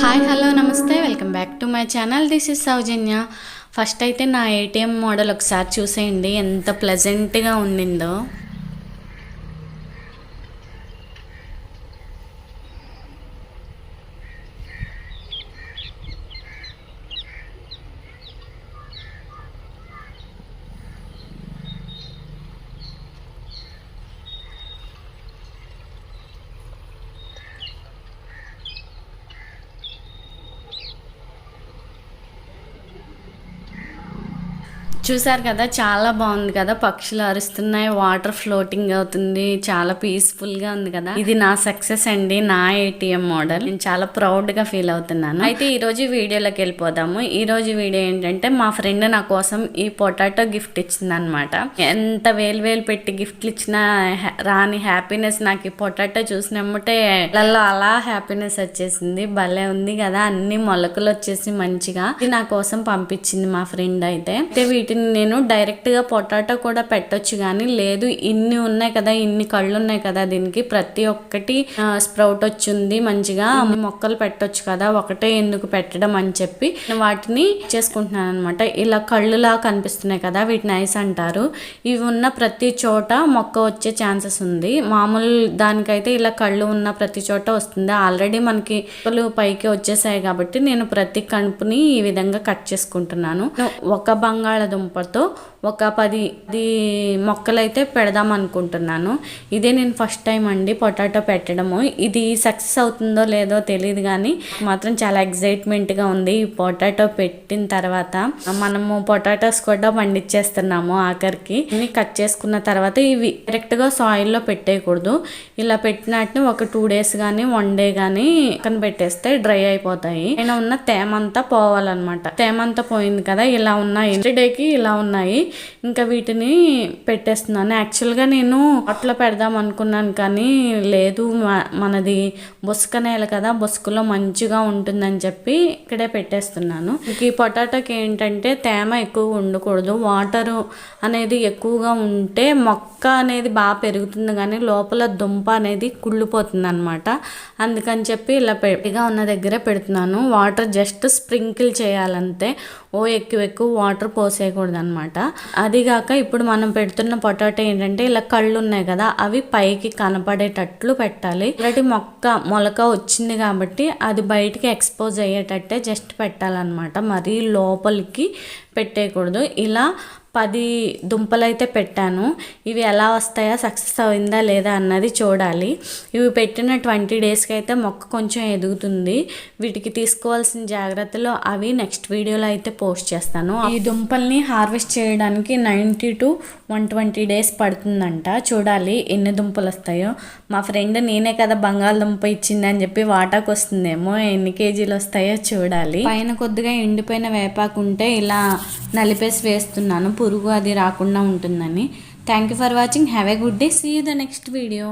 Hi hello నమస్తే welcome back to my channel. This is Soujanya. First అయితే నా ATM model ఒకసారి చూసేయండి. ఎంత ప్లెజెంట్గా ఉండిందో. చూసారు కదా చాలా బాగుంది కదా. పక్షులు అరుస్తున్నాయి వాటర్ ఫ్లోటింగ్ అవుతుంది చాలా పీస్ఫుల్గా ఉంది కదా. ఇది నా సక్సెస్ అండి నా ఏటీఎం మోడల్. నేను చాలా ప్రౌడ్గా ఫీల్ అవుతున్నాను. అయితే ఈ రోజు వీడియోలోకి వెళ్ళిపోదాము. ఈ రోజు వీడియో ఏంటంటే మా ఫ్రెండ్ నా కోసం ఈ పొటాటో గిఫ్ట్ ఇచ్చింది అనమాట ఎంత వేలు వేలు పెట్టి గిఫ్ట్లు ఇచ్చినా రాని హ్యాపీనెస్ నాకు ఈ పొటాటో చూసినమ్మటే అలా హ్యాపీనెస్ వచ్చేసింది. భలే ఉంది కదా అన్ని మొలకలు వచ్చేసి మంచిగా. ఇది నా కోసం పంపించింది మా ఫ్రెండ్ అయితే. అయితే వీటిని నేను డైరెక్ట్గా పొటాటో కూడా పెట్టొచ్చు కానీ లేదు ఇన్ని ఉన్నాయి కదా ఇన్ని కళ్ళు ఉన్నాయి కదా దీనికి ప్రతి ఒక్కటి స్ప్రౌట్ వచ్చింది మంచిగా మొక్కలు పెట్టొచ్చు కదా ఒకటే ఎందుకు పెట్టడం అని చెప్పి వాటిని చేసుకుంటున్నాను అనమాట ఇలా కళ్ళులా కనిపిస్తున్నాయి కదా వీటిని ఐస్ అంటారు. ఇవి ఉన్న ప్రతి చోట మొక్క వచ్చే ఛాన్సెస్ ఉంది. మామూలు దానికైతే ఇలా కళ్ళు ఉన్న ప్రతి చోట వస్తుంది. ఆల్రెడీ మనకి మొక్కలు పైకి వచ్చేసాయి కాబట్టి నేను ప్రతి కణుపుని ఈ విధంగా కట్ చేసుకుంటున్నాను. ఒక దుంపతో ఒక పది ఇది మొక్కలైతే పెడదాం అనుకుంటున్నాను. ఇదే నేను ఫస్ట్ టైం అండి పొటాటో పెట్టడము. ఇది సక్సెస్ అవుతుందో లేదో తెలియదు కానీ మాత్రం చాలా ఎగ్జైట్మెంట్గా ఉంది ఈ పొటాటో పెట్టిన తర్వాత. మనము పొటాటోస్ కూడా పండించేస్తున్నాము ఆఖరికి. ఇవి కట్ చేసుకున్న తర్వాత ఇవి డైరెక్ట్గా సాయిల్లో పెట్టేయకూడదు. ఇలా పెట్టినట్టు ఒక టూ డేస్ కానీ వన్ డే కానీ పక్కన పెట్టేస్తే డ్రై అయిపోతాయి. అయినా ఉన్న తేమ అంతా పోవాలన్నమాట. తేమ అంతా పోయింది కదా ఇలా ఉన్న నెక్స్ట్ డేకి ఇలా ఉన్నాయి. ఇంకా వీటిని పెట్టేస్తున్నాను. యాక్చువల్గా నేను అట్లా పెడదాం అనుకున్నాను కానీ లేదు మనది బొసుక నేల కదా బొసుకులో మంచిగా ఉంటుందని చెప్పి ఇక్కడే పెట్టేస్తున్నాను. ఇంక ఈ పొటాటోకి ఏంటంటే తేమ ఎక్కువ ఉండకూడదు. వాటరు అనేది ఎక్కువగా ఉంటే మొక్క అనేది బాగా పెరుగుతుంది కానీ లోపల దుంప అనేది కుళ్ళిపోతుంది అనమాట అందుకని చెప్పి ఇలా పెట్టిగా ఉన్న దగ్గరే పెడుతున్నాను. వాటర్ జస్ట్ స్ప్రింకిల్ చేయాలంతే. ఓ ఎక్కువ ఎక్కువ వాటర్ పోసేయకూడదు. అనమాట అదిగాక ఇప్పుడు మనం పెడుతున్న పొటాటో ఏంటంటే ఇలా కళ్ళు ఉన్నాయి కదా అవి పైకి కనపడేటట్లు పెట్టాలి. ఇలాంటి మొక్క మొలక వచ్చింది కాబట్టి అది బయటికి ఎక్స్పోజ్ అయ్యేటట్టే జస్ట్ పెట్టాలన్నమాట. మరీ లోపలికి పెట్టేయకూడదు. ఇలా పది దుంపలు అయితే పెట్టాను. ఇవి ఎలా వస్తాయా సక్సెస్ అయిందా లేదా అన్నది చూడాలి. ఇవి పెట్టిన ట్వంటీ డేస్కి అయితే మొక్క కొంచెం ఎదుగుతుంది. వీటికి తీసుకోవాల్సిన జాగ్రత్తలు అవి నెక్స్ట్ వీడియోలో అయితే పోస్ట్ చేస్తాను. ఈ దుంపల్ని హార్వెస్ట్ చేయడానికి ninety to one twenty days పడుతుందంట. చూడాలి ఎన్ని దుంపలు వస్తాయో. మా ఫ్రెండ్ నేనే కదా బంగాళదుంప ఇచ్చిందని చెప్పి వాటాకు వస్తుందేమో ఎన్ని కేజీలు వస్తాయో చూడాలి. పైన కొద్దిగా ఎండిపోయిన వేపాకు ఉంటే ఇలా నలిపేసి వేస్తున్నాను. పురుగు అది రాకుండా ఉంటుందని. Thank you for watching have a good day see you the next video